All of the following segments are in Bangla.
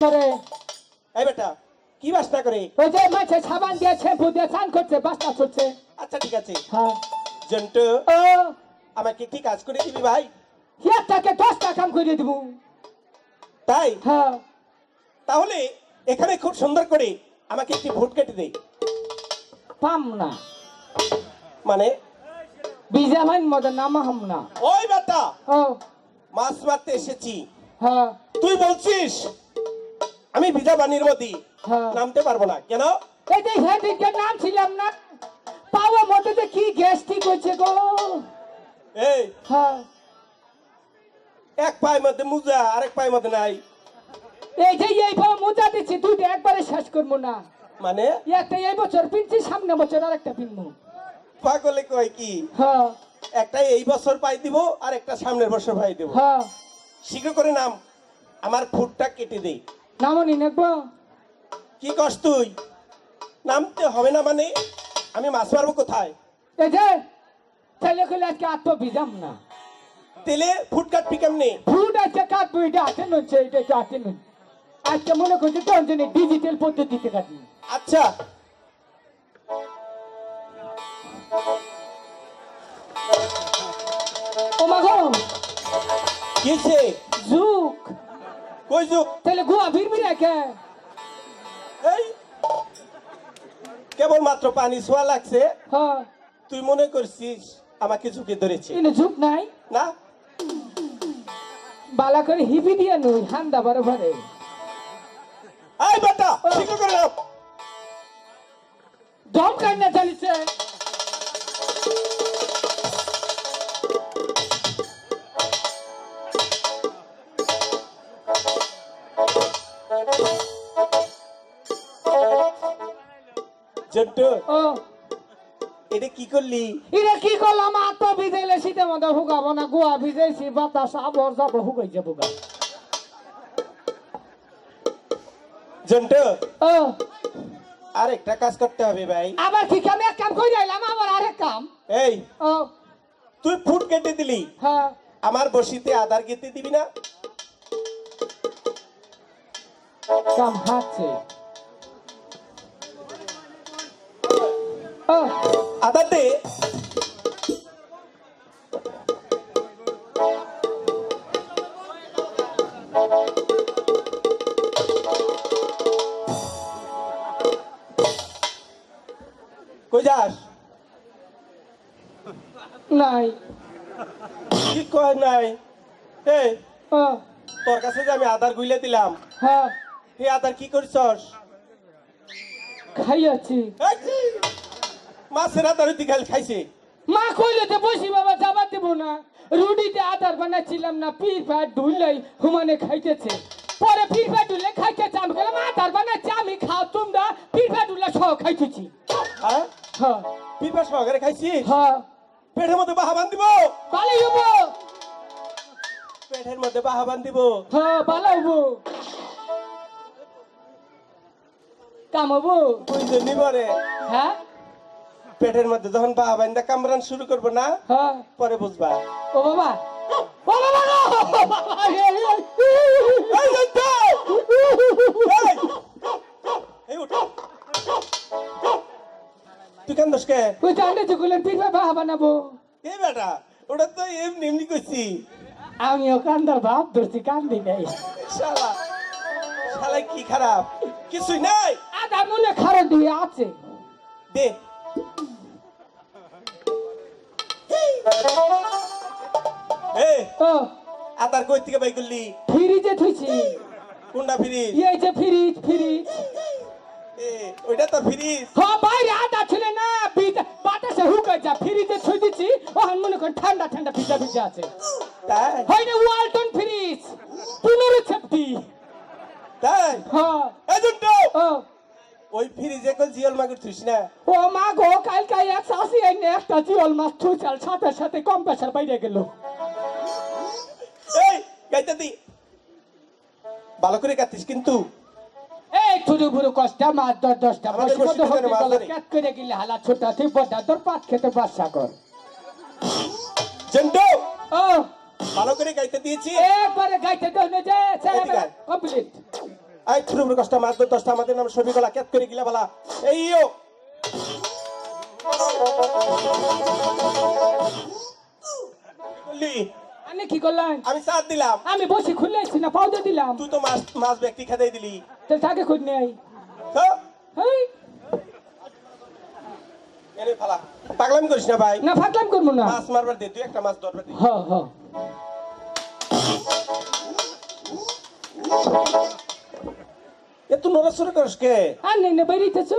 করে। এই বেটা কি বাসনা করে? ওই যে মাছে সাবান দিয়ে শ্যাম্পু দিয়ে স্নান করছে আচ্ছা ঠিক আছে। হ্যাঁ। জন্টু ও। আমাকে কি কাজ করে দিবি ভাই? একটাকে দশটা কাম করে দিব। তাই? হ্যাঁ। তাহলে এখানে খুব সুন্দর করে আমাকে একটি ভোট কেটে দে। পাম না। মানে? নামা হাম না। ওই বেটা ও। মাছ মারতে এসেছি। হ্যাঁ। তুই বলছিস আমি ভিজা বানির মধ্যে হ্যাঁ। নামতে পারব না। কেন? এই যে নাম ছিলাম না। পাওয়া মধ্যে যে কি গ্যাস ঠিক হচ্ছে গো। এই। হ্যাঁ। এক পায়ের মধ্যে মুজা আরেক পায়ের মধ্যে নাই। এই যে এই পাওয়া মোজা দিচ্ছি দুইটা একবারে শেষ করব না। মানে? একটা এই বছর পিনছি সামনে বছর আর একটা পিনবো। পাগলে কয় কি? হ্যাঁ। একটা এই বছর পাই দিব আর একটা সামনের বছর পাই দিব। হ্যাঁ। শীঘ্র করে নাম। আমার ফুটটা কেটে দে। নামনি নেব কি কস তুই? নামতে হবে না মানে? আমি মাছ মারবো কোথায়? এই যে ছেলে খুলে আজকে আত্ম ভিজাম না। তেলে ফুট কাটবি কেমনে? ফুড আজকে কাটবো এটা হাতে নচ্ছে এটা হাতে নয় আজকে মনে করছি তোর জন্য ডিজিটাল পদ্ধতিতে কাটবো। আচ্ছা। ও মা গো। কিসে জুক কই যুগ তাহলে গুয়া ভিড়বি রেখে এই কেবল মাত্র পানি ছোঁয়া লাগছে। হ্যাঁ। তুই মনে করছিস আমাকে ঝুঁকে ধরেছে? কিন্তু ঝুঁক নাই? না? বালা করে হিবি দিয়ে নই হান্দা বারে বারে। এই বেটা শীঘ্র করে দম কান্না চালিছে। এটা কি করলি? এটা কি করলাম আত্ম ভিজাইলে শীতের মধ্যে হুগাবো না গুয়া ভিজাইছি বাতাস আবর যাব হুগাই যাব গা। জন্টু আর একটা কাজ করতে হবে ভাই। আবার কি কাম? এক কাম কই যাইলাম আবার আরেক কাম। এই ও। তুই ফুট কেটে দিলি? হ্যাঁ। আমার বসিতে আধার কেটে দিবি না? কাম আধার দে। কই যাস? নাই। কি কয় নাই? ও। তোর কাছে যে আমি আধার গুইলে দিলাম। হ্যাঁ। এই আধার কি করছস? খাইয়াছি। এই, মাছের তুই খালি খাইছে। মা কইলে তো বসি বাবা যাবা দেব না। রুটিতে আদার বানাচ্ছিলাম না পির ভাত ঢুললেই হুমানে খাইতেছে। পরে পির ভাত ঢুলে খাইতেছে আমি বললাম আদার বানাচ্ছি আমি খাও তোমরা। পির ভাত ঢুলে সহ খাইতেছি। হ্যাঁ? হ্যাঁ। পিপা সহকারে খাইছি হ্যাঁ। পেটের মধ্যে বাহাবান দিব ভালো হব পেটের মধ্যে বাহাবান দিব হ্যাঁ ভালো হব কাম হব বুঝতে নিবরে? হ্যাঁ? পেটের মধ্যে যখন বাহাবান দা কামরান শুরু করব না হ্যাঁ। পরে বুঝবা। ও বাবা! ও বাবা। তুই কেন দোষকে ওই চান্ডে চুকুলের ভাত বাহা বানাবো এই বেটা ওটা তো এমনি এমনি করছি আমিও কান্দার ভাব ধরছি কান্দি নাই। শালা শালা কি খারাপ? কিছুই নাই? আদা মনে খারাপ দিয়ে আছে। দে এ ও আতার কই থেকে বাই করলি? ফ্রিজে থুইছি। কোনটা ফ্রিজ? এই যে ফ্রিজ ফ্রিজ। এ ওইটা তো ফ্রিজ। হ্যাঁ বাইরে আদা ছিল না বাতাসে হুকাই যা ফ্রিজে থুই দিছি। ওখান মনে করেন ঠান্ডা ঠান্ডা ভিজা ভিজা আছে। তাই? হয় না ওয়ালটন ফ্রিজ পনেরো ছাপ্পি তাই? হ্যাঁ। ও। ওই ফ্রিজে কল জিওল মাগুর থুস না? ও মা গো কালকে এক শাসি এনে একটা জিওল মাছ থুইছাল সাথে সাথে কম প্রেশার বাইরে গেল। এই গাইতে দি। ভালো করে কাটিস কিন্তু। এই থুরু ভুরু কষ্ট মাছ দশ দশটা ক্যাট করে গেলে হালা ছোটা তুই বড়া তোর পাত খেতে বাসা কর। জন্তু ও। ভালো করে গাইতে দিয়েছি। একবারে গাইতে দাও না যে কমপ্লিট। আই থুরুপুর কষ্ট মাছ দশটা আমাদের নাম ছবি গলা কেত করে গিলা বলা। এই বললি আমি কি করলাম? আমি সাথ দিলাম। আমি বসে খুললে আসছি না পাউডার দিলাম। তুই তো মাছ মাছ ব্যক্তি খেদাই দিলি। তাহলে তাকে খুঁজ নেই। তো এনে ফালা পাগলামি করিস না ভাই? না পাগলাম করব না। মাছ মারবার দে তুই একটা মাছ ধরবার দে হ হ। এ তুই নড়াচড়া করিস কে? আর নেই না বেরিয়েছ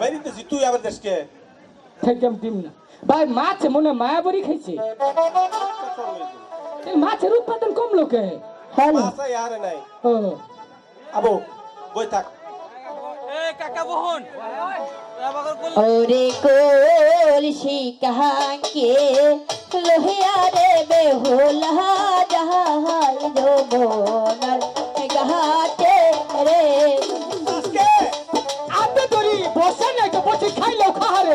বাইরিতেছি তুই আবার দেশকে থাকতাম দিম না। ভাই মাছ মনে হয় মায়াবরি খাইছে। এই মাছের উৎপাদন কম লোকে। হ্যালো মাছ আই আরে নাই। ও। আবো বই থাক। ওরে কলসি কাহাকে লোহিয়া রে বেহুলা যাহাই যৌবনার গাহাতে রে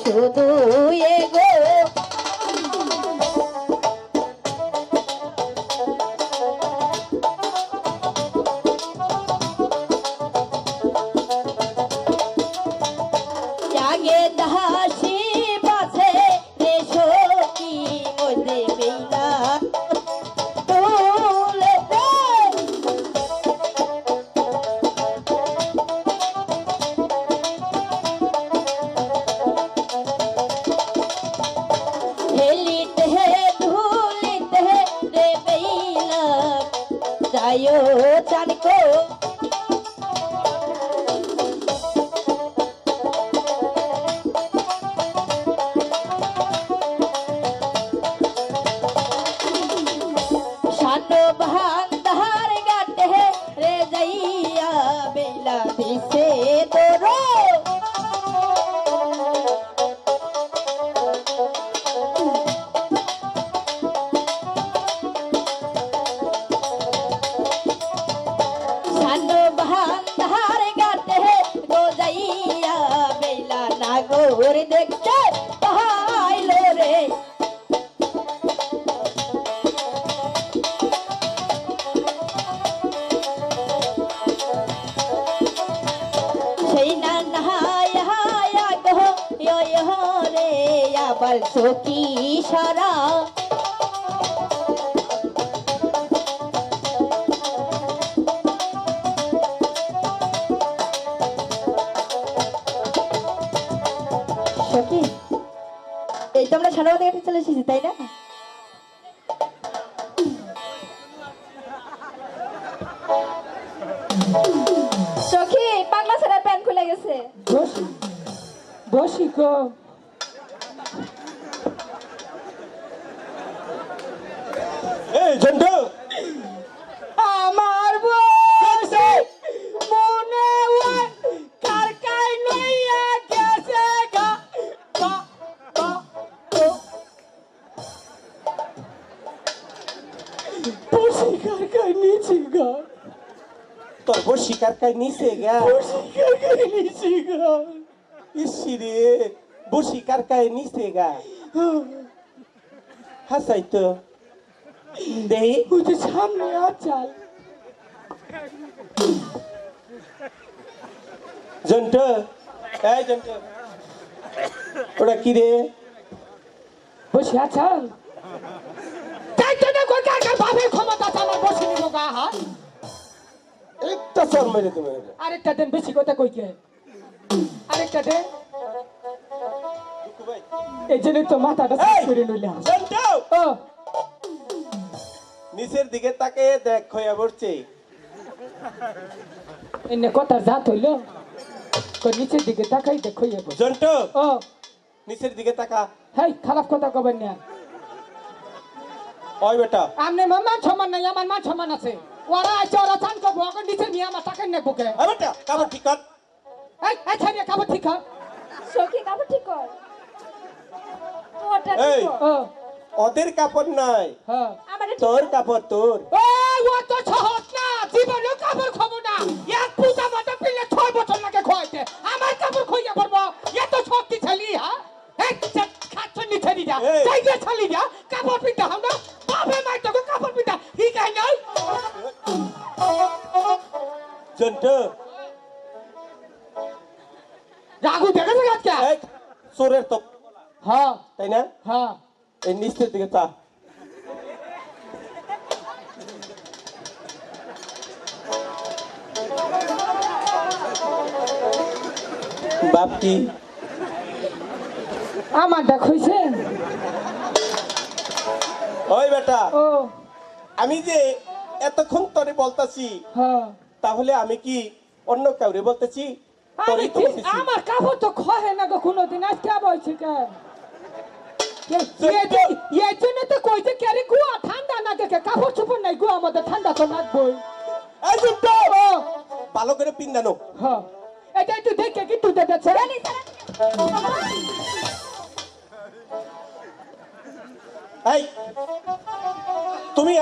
শুধু যায়ো চানকো শানো নাগর দেখতে রে। সেই না হায় হায় গো রে আবার সখী সারা সখী পাগলা ছেড়ে প্যান্ট খুলে গেছে। বসি বসি কো। শিকার নিছে গা নিচে গা ইসি রে বসি কার কাই নিছে গা হাসাই তো। দেহি ওই তো সামনে আচাল। জন্টু এই জন্টু ওটা কি রে? বসে আছেন তাই তো না কই কার কার বাপের ক্ষমতা আছে বসে নিব গা হাত। একটা চর মেরে তুমি আরেকটা দেন বেশি কথা কইকে আরেকটা দেন। এই জন্য তো মাথাটা! ঠিক করে জন্টু ও। নিচের দিকে তাকে দেখ হইয়া পড়ছে এনে কথার জাত হইল। কই নিচের দিকে তাকাই দেখো এবার জন্টু ও। নিচের দিকে তাকা। হেই খারাপ কথা কবেন না। ওই বেটা। আমনে আমার মান সমান নাই আমার মান সমান আছে। ওরা আছে ওরা চান করব ওকে নিচে নিয়ে আমার টাকা নেব কে ওই বেটা কাপড় ঠিক কর। এই এই ছাড়িয়ে কাপড় ঠিক কর। সখী কাপড় ঠিক কর। ওটা এই। ঠিক কর। ও। ওদের কাপড় নাই হ্যাঁ তোর কাপড় তোর। ও তো সহজ না জীবনে কাপড় খাব না। এক পুজা মতো পিলে ছয় বছর লাগে এই নিচের দিকে বাপ কি? আমার হইছে? ওই বেটা ও। আমি যে এতক্ষণ তোরে বলতাছি হ্যাঁ। তাহলে আমি কি অন্য কাউরে বলতেছি? আমি তোরই তো বলতেছি। আমার কাপড় তো খহে না গো কোনোদিন। আজকে বলছি কে? এই জন্য তো কইছে কে গুয়া ঠান্ডা না দেখে কাপড় চোপড় নাই গুয়া আমাদের ঠান্ডা তো লাগবই এই জন্টু ও ভালো করে পিন্দানো হ্যাঁ এটা একটু দেখে কি দেখেছে এই তুমি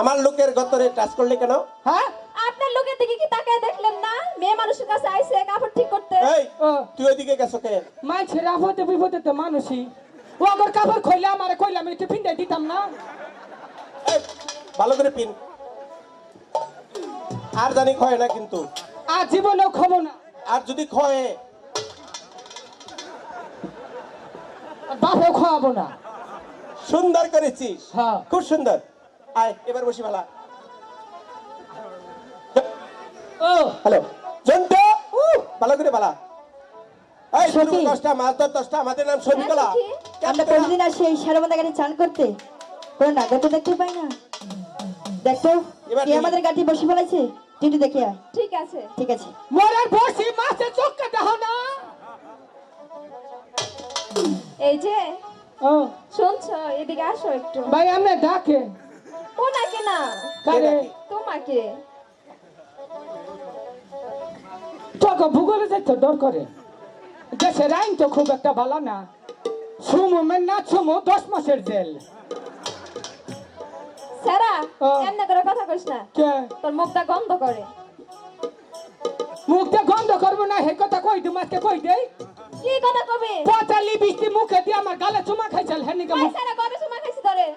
আমার লোকের গতরে টাচ করলে কেন হ্যাঁ আপনার লোকের দিকে কি তাকায় দেখলেন না মেয়ে মানুষের কাছে আইছে কাপড় ঠিক করতে এই ও তুই ওইদিকে গেছো কে মাছের আপদে বিপদে তো মানুষই ও আগর কাপড় খইলে আমার কইলে আমি একটু পিন্ডে দিতাম না। ভালো করে পিন। আর জানি ক্ষয় না কিন্তু। আর জীবনেও খাব না। আর যদি আর বাপেও খাওয়াবো না। সুন্দর করেছিস হ্যাঁ। খুব সুন্দর। আয় এবার বসি ভালা। ও। হ্যালো জন্তু। ভালো করে ভালা। এই সখী। দশটা মাছ ধর দশটা আমাদের নাম শফিকলা আমরা প্রতিদিন আসি এই সারবন্ধা গাড়ি চান করতে। কোনো নাগর তো দেখতে পাই না? দেখতো এবার আমাদের গাড়ি বসে ফেলাইছে তুই দেখে ঠিক আছে। ঠিক আছে। মরার বসি মাছের চোখকে দেখো না। এই যে ও। শুনছো? এদিকে আসো একটু। ভাই আমরা ডাকে। ওনাকে না। কারে? তোমাকে। তোকে ভূগোলে যাইতে ডর করে। দেশের আইন তো খুব একটা ভালো না। সুমুমের না সুমু দশ মাসের জেল। স্যারা ও। এমনি করে কথা কইস না। তোর মুখটা গন্ধ করে। মুখটা গন্ধ করব না হে কথা কই দিম আজকে কই দেই? কি কথা কবি? পচালি বৃষ্টি মুখে দিয়ে আমার গালে চুমা খাইছাল হ্যাঁ নিকে ভাই স্যারা কবে সময় খাইছি তোরে?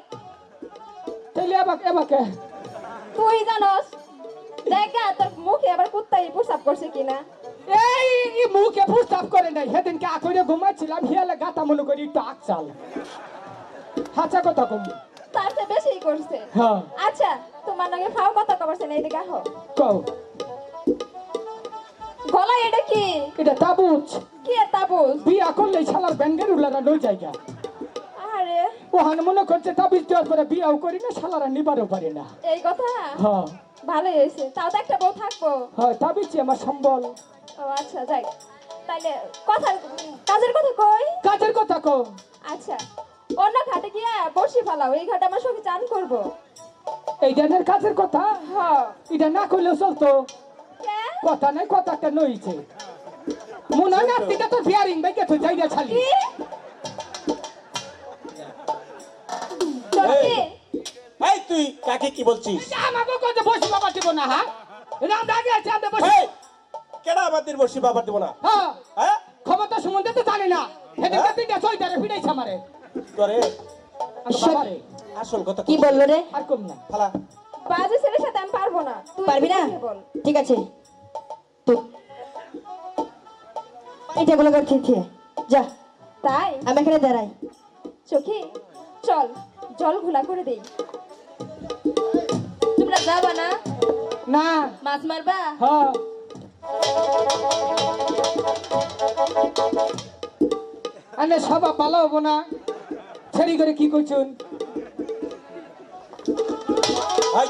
এবাকে এবাকে। তুই জানোস দেখ তোর মুখে আবার কুত্তাই প্রসাব করছে কিনা। এই মুখে প্রস্তাব করে নাই। সেদিনকে আকরে ঘুমাচ্ছিলাম হিয়ালে গাতা মনে করি একটু আক চাল। হাচা কথা কম। তার চেয়ে বেশিই করছে। হ্যাঁ। আচ্ছা তোমার নাকি ফাও কথা কবারছে না এদিকে আহো। কও। গলায় এটা কি? এটা তাবুজ। কি তাবুজ? বিয়া করলে শালার ব্যাঙ্গের উলারা লই জায়গা আরে ওহান মনে করছে তাবিজ দেওয়ার পরে বিয়াও করি না শালারা নিবারও পারে না। এই কথা? হ্যাঁ। ভালোই হয়েছে। তাও তো একটা বউ থাকব। হয় তাবিজই আমার সম্বল। ও আচ্ছা যাই। তাইলে কথা কাজের কথা কই? কাজের কথা কও। আচ্ছা অন্য ঘাটে গিয়ে বসি ফেলাও এই ঘাটে আমার সঙ্গে চান করব। এই ধরনের কাজের কথা? হ। এটা না করলেও চলতো। কে? কথা নাই কথা একটা নইছে মনে হয় নাস্তিকা তো বিয়ারিং বাইকে তো ছালি। কি? সত্যি? এই তুই কাকে কি বলছিস? আমাকে কথা বসে বাবা দিব না হ্যাঁ? রাম আগে আছে আমরা বসে। কেডা আমাদের বসি বাবার দেবো না? হ্যাঁ। হ্যাঁ? ক্ষমতা সম্বন্ধে তো জানি না। সেদিনকে তিনটা সইদারে ফিরাইছে আমারে। তোরে। বাবারে। আসল কথা কি বলল রে? আর কম না। ফালা। বাজে ছেলের সাথে আমি পারব না। পারবি না? ঠিক আছে। এটা গুলো কর খেয়ে খেয়ে। যা। তাই? আমি এখানে দাঁড়াই। চোখে চল। জল ঘোলা করে দেই। তোমরা যাবা না? না। মাছ মারবা? হ্যাঁ। আনে সবা পালা হব না। ছেড়ি করে কি করছুন হাই।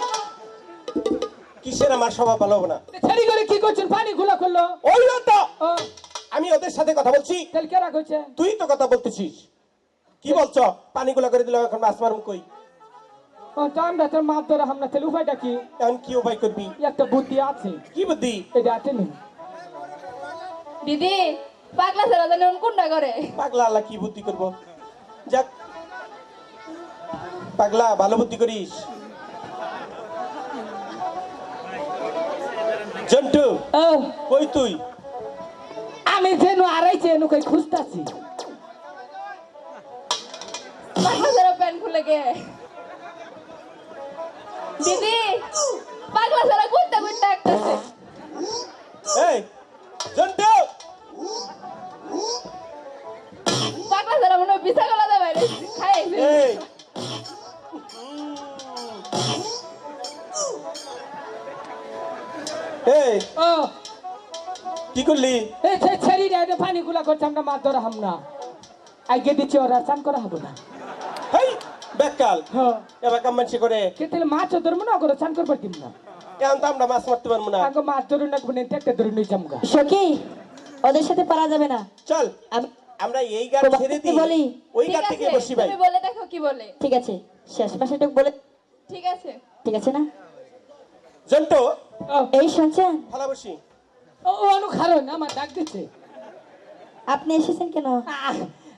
কিসের আমার ভালো হবে না? ছেড়ি করে কি করছেন পানি গুলা করল। ওই তো। আমি ওদের সাথে কথা বলছি। তাহলে কেরা করছে? তুই তো কথা বলতেছিস। কি বলছো? পানিগুলো করে দিলাম এখন মাছ মারুম কই? তো আমরা তোর মাছ ধরে আমরা তাহলে উপায়টা কি এখন কি উপায় করবি? একটা বুদ্ধি আছে। কি বুদ্ধি? এটা আছে নি? দিদি পাগলা ছেড়া জানি কোনটা করে। পাগলা আল্লাহ কি বুদ্ধি করব? যাক পাগলা ভালো বুদ্ধি করিস। জন্টু ও কই তুই? আমি যেন আড়াই যেন কই খুঁজতাছি। পাগলা ছেড়া প্যান্ট খুলে গে। দিদি পাগলা ছেড়া কোনটা কোনটা একটাছে এই জন্টু! পাগলা ছেড়া মনে বিছা গলা দেয় বাইরে। খাই এই। এই ও। কি করলি? এই ছেড়ি রে পানি গুলা করছে আমরা মাছ ধরা হাম না। আগে দিচ্ছি ওরা চান করা হব না। বেকাল হ্যাঁ এবার কাম মানসি করে মাছ ধরবো না করে চান করবার দিম না এখন তো আমরা মাছ মারতে পারব না। আগে মাছ ধরুন না গুনে একটা ধরে নিয়ে যামগা সখী ওদের সাথে পারা যাবে না। চল আমরা এই গান ছেড়ে দিই বলি। ওই গান থেকে বসি ভাই। তুমি বলে দেখো কি বলে। ঠিক আছে শেষ মাসেটুক বলে ঠিক আছে। ঠিক আছে না? জন্টু এই শুনছেন? ভালো বসি। ও অনু খারণ আমার ডাক দিচ্ছে। আপনি এসেছেন কেন? আহ,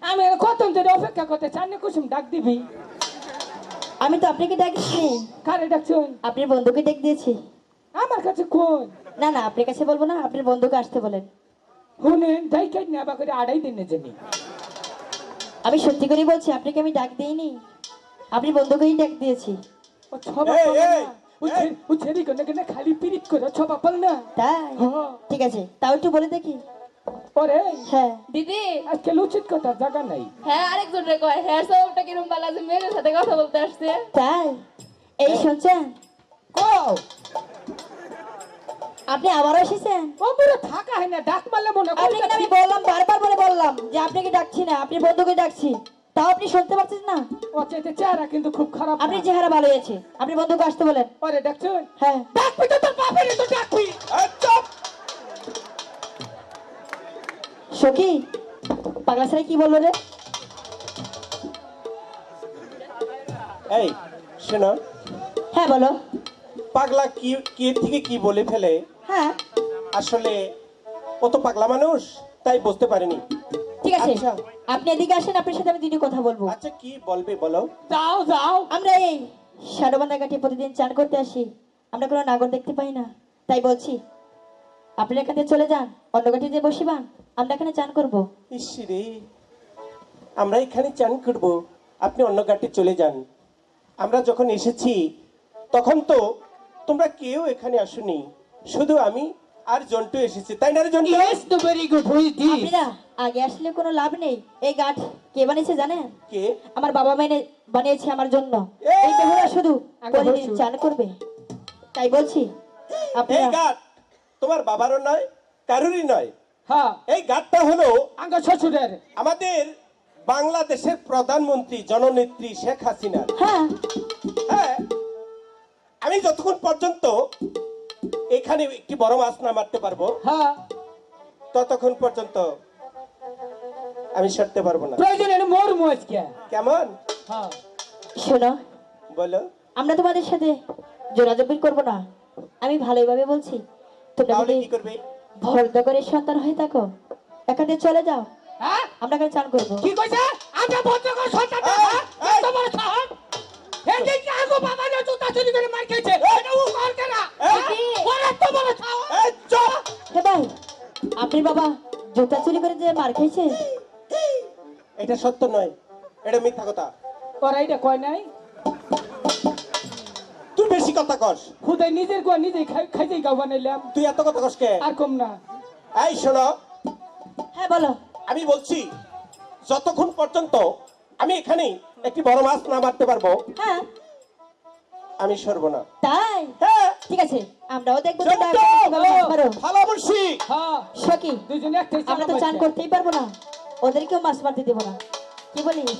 আমি কত ধরে অপেক্ষা করতে চান কুসুম ডাক দিবি। আমি তো আপনাকে ডাকছি। কারে ডাকছুন আপনার বন্ধুকে ডেকে দিয়েছি। আমার কাছে কোন না না আপনার কাছে বলব না আপনার বন্ধুকে আসতে বলেন। শুনেন যাই কাই নেবা করে আড়াই দিনে জানি আমি সত্যি করেই বলছি আপনাকে আমি ডাক দিইনি। আপনি বন্ধুকেই ডাক দিয়েছি। ও ছবা না। ও ছেড়ি কোনে কোনে খালি পিরিত করে ছবা পাল না। তাই? হ্যাঁ। ঠিক আছে তাও একটু বলে দেখি। ওরে হ্যাঁ। দিদি আজকে উচিত কথা জায়গা নাই। হ্যাঁ আরেকজন রে কয় হ্যাঁ সবটা কিরম বালা যে মেয়ের সাথে কথা বলতে আসছে। তাই? এই শুনছেন? কও? আপনি আবারও এসেছেন? ও মোরে থাকা হয় না ডাক মারলে মনে আপনাকে আমি বললাম বারবার বলে বললাম যে আপনাকে ডাকছি না আপনি বন্ধুকে ডাকছি। তাও আপনি শুনতে পারছেন না? ও চাইতে চেহারা কিন্তু খুব খারাপ আপনি চেহারা ভালো আছে আপনি বন্ধুকে আসতে বলেন। ওরে ডাকছুন হ্যাঁ। ডাকবি তো তোর বাপের তো ডাকবি। চুপ! সখী পাগলা ছেলে কি বলল রে? এই শোনো। হ্যাঁ বলো। পাগলা কি কি থেকে কি বলে ফেলে? হ্যাঁ। আসলে ও তো পাগলা মানুষ তাই বুঝতে পারেনি। ঠিক আছে আচ্ছা। আপনি এদিকে আসেন আপনার সাথে আমি দিনে কথা বলব। আচ্ছা কি বলবে বলো? যাও যাও। আমরা এই সারবান্ধা ঘাটে প্রতিদিন চান করতে আসি। আমরা কোনো নাগর দেখতে পাই না। তাই বলছি আপনি এখানে চলে যান অন্য ঘাটে যে বসিবান। আমরা এখানে চান করব। ইসরে আমরা এখানে চান করব। আপনি অন্য ঘাটে চলে যান। আমরা যখন এসেছি তখন তো তোমরা কেউ এখানে আসুনি। শুধু আমি আর জন্টু এসেছি। তাই না জন্টু? ইয়েস তো ভেরি গুড হুই দিস আপনারা আগে আসলে কোনো লাভ নেই। এই গাঠ কে বানিয়েছে জানেন? কে? আমার বাবা মেনে বানিয়েছে আমার জন্য! এই বেহুলা শুধু আগে চান করবে। তাই বলছি এই আপনারা গাছ তোমার বাবারও নয় কারুরই নয়। হ্যাঁ। এই গাছটা হলো আঙ্গ শ্বশুরের। আমাদের বাংলাদেশের প্রধানমন্ত্রী জননেত্রী শেখ হাসিনা হ্যাঁ। হ্যাঁ আমি যতক্ষণ পর্যন্ত এখানে একটি বড় মাছ না মারতে পারব হ্যাঁ। ততক্ষণ পর্যন্ত আমি সরতে পারব না। প্রয়োজনে মোর মোজকে কেমন? হ্যাঁ। শোনো বলো। আমরা তোমাদের সাথে জোরাজবির করব না। আমি ভালোইভাবে বলছি তোমরা কি করবে? ভরদা করে সন্তান হয়ে থাকো। এখানে চলে যাও। হ্যাঁ? আমরা এখানে চান করব। কি কইছে? আমরা বন্ধ করে সন্তান। তোমার সাহস এই। যে কি আগো বাবা না জুতা চুরি করে মার খেয়েছে এটা ও কর কেনা এই। ওরে তোমার সাহস। এই, চুপ! হে ভাই আপনি বাবা জুতা চুরি করে যে মার খেয়েছে? এটা সত্য নয় এটা মিথ্যা কথা। ওরা এটা কয় নাই? কথা কস। খুদাই নিজের গোয়া নিজেই খাই খাইতেই গাও বানাইলাম। তুই এত কথা কস কে? আর কম না। এই শোনো হ্যাঁ বলো। আমি বলছি যতক্ষণ পর্যন্ত আমি এখানে একটি বড় মাছ না মারতে পারব হ্যাঁ। আমি সরব না। তাই? হ্যাঁ। ঠিক আছে আমরাও দেখব ভালো বলছি। হ্যাঁ। সখী দুজনে আমরা তো চান করতেই পারব না। ওদেরকেও মাছ মারতে দেবো না। কি বলিস?